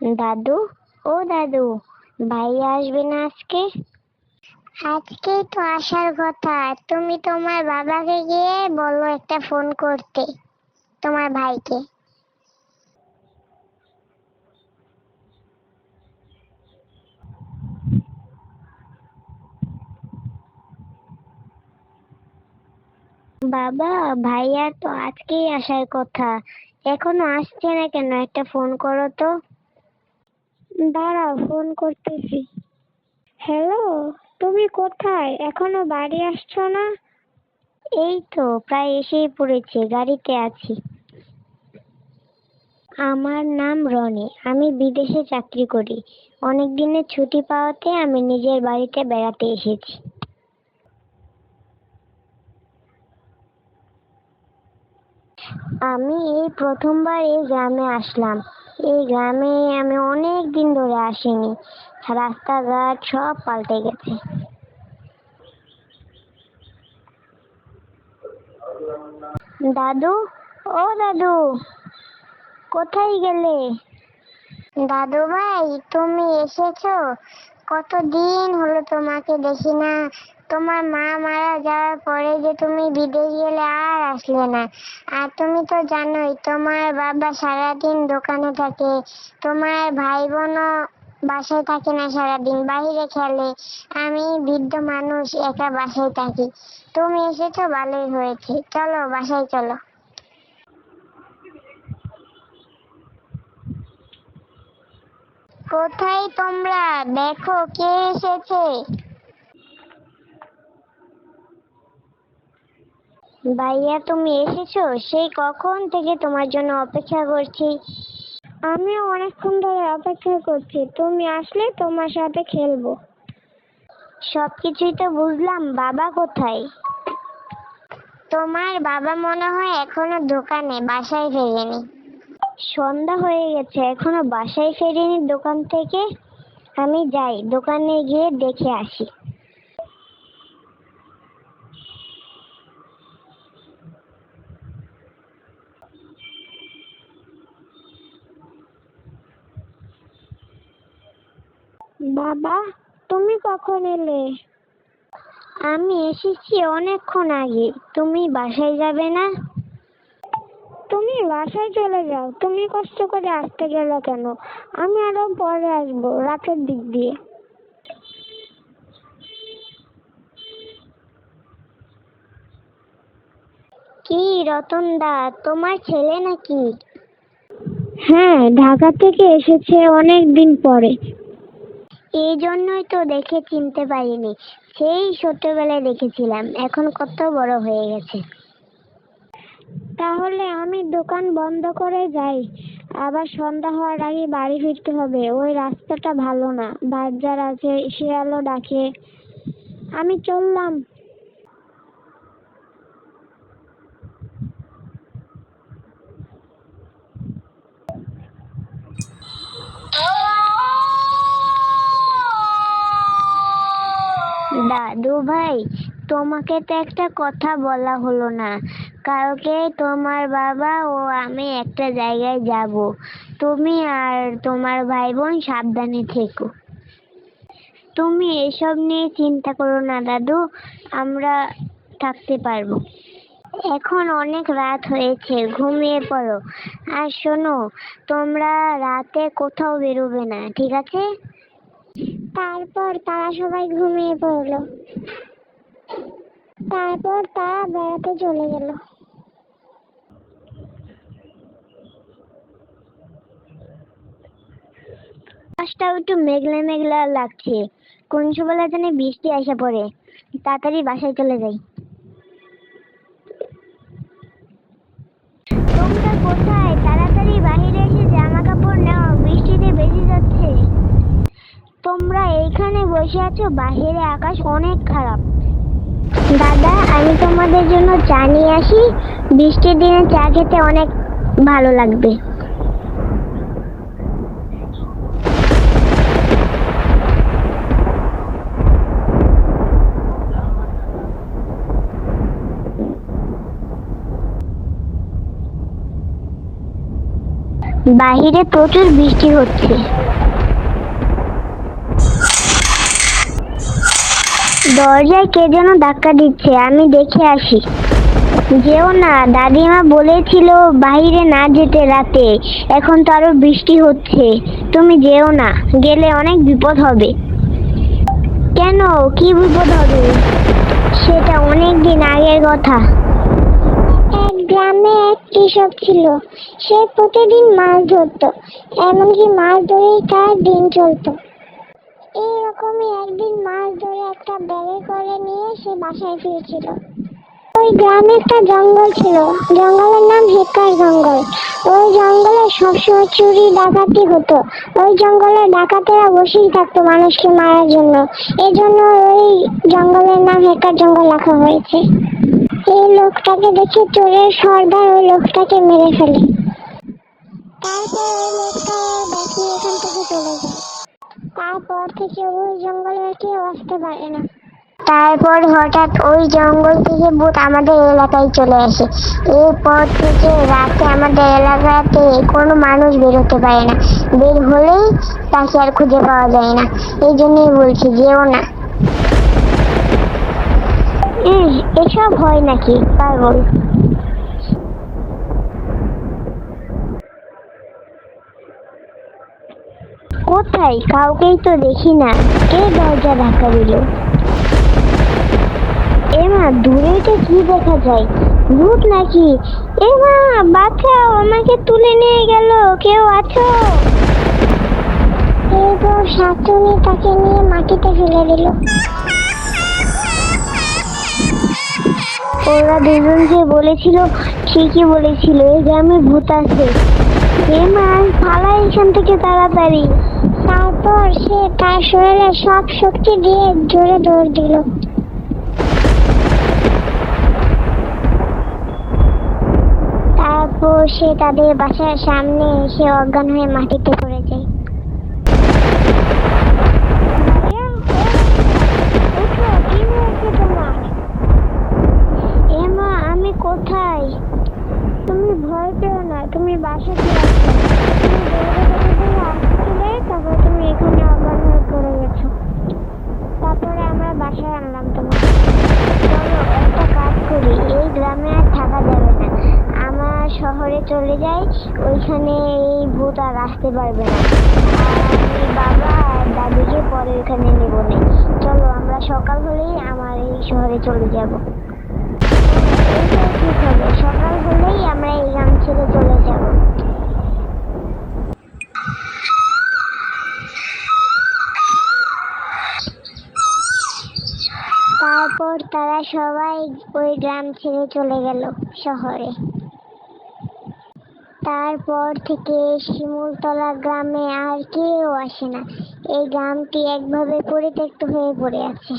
দাদু ও দাদু ভাই আসবে না আজকে? আজকেই তো আসার কথা। তুমি তোমার বাবাকে গিয়ে বলো একটা ফোন করতে তোমার ভাইকে। বাবা ভাইয়া তো আজকেই আসার কথা। এখনও আসছে না কেন? একটা ফোন করো তো। দাঁড়াও ফোন করতেছি। হ্যালো তুমি কোথায়? এখনও বাড়ি আসছো না? এই তো, প্রায় এসেই পড়েছি, গাড়িতে আছি। আমার নাম রনি, আমি বিদেশে চাকরি করি। অনেক দিনের ছুটি পাওয়াতে আমি নিজের বাড়িতে বেড়াতে এসেছি। আমি এই প্রথমবার এই গ্রামে আসলাম। এই গ্রামে আমি অনেক দিন ধরে আসিনি। রাস্তাঘাট সব পাল্টে গেছে। দাদু, ও দাদু, কোথায় গেলে? দাদু ভাই, তুমি এসেছ? কতদিন হলো তোমাকে দেখি না। তোমার মা মারা যাওয়ার পরে যে তুমি বিদেশ গেলে আর আসলে না। আর তুমি তো জানোই, তোমার বাবা সারাদিন দোকানে থাকে, তোমার ভাই বোনও বাসায় থাকে না সারাদিন বাইরে খেলে। আমি বৃদ্ধ মানুষ, একা বাসায় থাকি। তুমি এসেছ, ভালোই হয়েছে। চলো, বাসায় চলো। কোথায় তোমরা? দেখো, কে এসেছে? ভাইয়া তুমি এসেছ? সেই কখন থেকে তোমার জন্য অপেক্ষা করছি? আমিও অনেকক্ষণ ধরে অপেক্ষা করছি। তুমি আসলে তোমার সাথে খেলব। সবকিছুই তো বুঝলাম। বাবা কোথায়? তোমার বাবা মনে হয় এখনও দোকানে বাসায় ফেরেনি। সন্ধ্যা হয়ে গেছে। এখনও বাসায় ফেরেনি দোকান থেকে? আমি যাই দোকানে গিয়ে দেখে আসি। বাবা তুমি কখন এলে? আমি এসেছি অনেকক্ষণ আগে। তুমি বাসায় যাবে না? তুমি বাসায় চলে যাও। তুমি কষ্ট করে আসতে গেলে কেন? আমি আরও পরে আসব রাতের দিক দিয়ে। কি রতন দা তোমার ছেলে নাকি? হ্যাঁ ঢাকা থেকে এসেছে অনেক দিন পরে। এই জন্যই তো দেখে চিনতে পারিনি। সেই ছোটবেলায় দেখেছিলাম। এখন কত বড় হয়ে গেছে। তাহলে আমি দোকান বন্ধ করে যাই। আবার সন্ধ্যা হওয়ার আগে বাড়ি ফিরতে হবে। ওই রাস্তাটা ভালো না। বাজার আছে, শিয়ালও ডাকে। আমি চললাম। ভাই, তোমাকে তো একটা কথা বলা হলো না। কালকে তোমার বাবা ও আমি একটা জায়গায় যাব। তুমি আর তোমার ভাই বোন সাবধানে থেকো। তুমি এসব নিয়ে চিন্তা করো না, দাদু। আমরা থাকতে পারব। এখন অনেক রাত হয়েছে, ঘুমিয়ে পড়ো। আর শোনো, তোমরা রাতে কোথাও বেরোবে না, ঠিক আছে? তারপর তারা সবাই ঘুমিয়ে পড়ল। তারপর তারা বেড়াতে চলে গেল। আকাশটাও একটু মেঘলা মেঘলা লাগছে। কোন সময় জানি বৃষ্টি আসা পড়ে। তাড়াতাড়ি বাসায় চলে যাই। তোমরা এইখানে বসে আছো, বাহিরে আকাশ অনেক খারাপ। দাদা, আমি তোমাদের জন্য চা নিয়ে আসি। বৃষ্টির দিনে চা খেতে অনেক ভালো লাগবে। বাহিরে প্রচুর বৃষ্টি হচ্ছে। দরজায় কে যেন ধাক্কা দিচ্ছে, আমি দেখে আসি। যেও না, দাদিমা বলেছিল বাইরে না যেতে রাতে, এখন তো আরও বৃষ্টি হচ্ছে, তুমি যেও না, গেলে অনেক বিপদ হবে। কেন? কি বিপদ হবে? সেটা অনেক দিন আগের কথা। এক গ্রামে এক কৃষক ছিল, সে প্রতিদিন মাছ ধরতো, এমনকি মাছ ধরেই তার দিন চলতো। এইরকমই একদিন মাছ ধরে একটা ব্যাগে করে নিয়ে সে বাসায় ফিরছিল। ওই গ্রামে একটা জঙ্গল ছিল। জঙ্গলের নাম হেক্কার জঙ্গল। ওই জঙ্গলে সবসময় চুরি, ডাকাতি হতো। ওই জঙ্গলে ডাকাতেরা বসেই থাকতো মানুষকে মারার জন্য। এই জন্য ওই জঙ্গলের নাম হেক্কার জঙ্গল রাখা হয়েছে। এই লোকটাকে দেখে চোরের সর্দার ওই লোকটাকে মেরে ফেলে। তারপর ওই লোকটা বাঁচিয়ে এখান থেকে চলে যায় তারপর থেকে ওই জঙ্গলে কেউ আসতে পারে না। তারপর হঠাৎ ওই জঙ্গল থেকে ভূত আমাদের এলাকায় চলে আসে। এরপর থেকে রাতে আমাদের এলাকাতে কোনো মানুষ বেরোতে পারে না। বের হলেই তাকে আর খুঁজে পাওয়া যায় না। এই জন্যই বলছি, যেও না। এসব হয় নাকি? পাগল কোথায়? কাউকেই তো দেখি না। কে দরজা ধাক্কা দিল? এমা, দূরে এটা কি দেখা যায়? ভূত নাকি? এমা, বাঁচাও, আমাকে তুলে নিয়ে গেল। কেউ আছো? এরপর শাশুড়ি তাকে নিয়ে মাটিতে ফেলে দিল। ওরা দুজন যে বলেছিল, ঠিকই বলেছিল, এই গ্রামে ভূত আছে। এমা, পালা এখান থেকে তাড়াতাড়ি। তারপর সে তার শরীরে সব শক্তি দিয়ে জোরে দৌড় দিল। তারপর সে তাদের বাসার সামনে এসে অজ্ঞান হয়ে মাটিতে পড়েছে এমা আমি কোথায় তুমি ভয় পেও না তুমি বাসাতে আছো তুমি দৌড়ে দৌড়ে আসছিলে তারপর তুমি এখানে অজ্ঞান হয়ে পড়ে গেছো তারপরে আমরা বাসায় আনলাম তোমাকে চলো একটা কাজ করি এই গ্রামে আর থাকা যাবে না আমার শহরে চলে যাই ওইখানে এই ভূত আর আসতে পারবে না। আর বাবা আর দাদিকে পরে ওইখানে নেব না। চলো, আমরা সকাল হলেই আমার এই শহরে চলে যাব। ঠিক হবে। সকাল হলেই আমরা এই গ্রাম ছেড়ে চলে যাব। তারপর তারা সবাই ওই গ্রাম ছেড়ে চলে গেল শহরে। তারপর থেকে শিমুলতলা গ্রামে আর কেউ আসে না। এই গ্রামটি একভাবে পরিত্যক্ত হয়ে পড়ে আছে।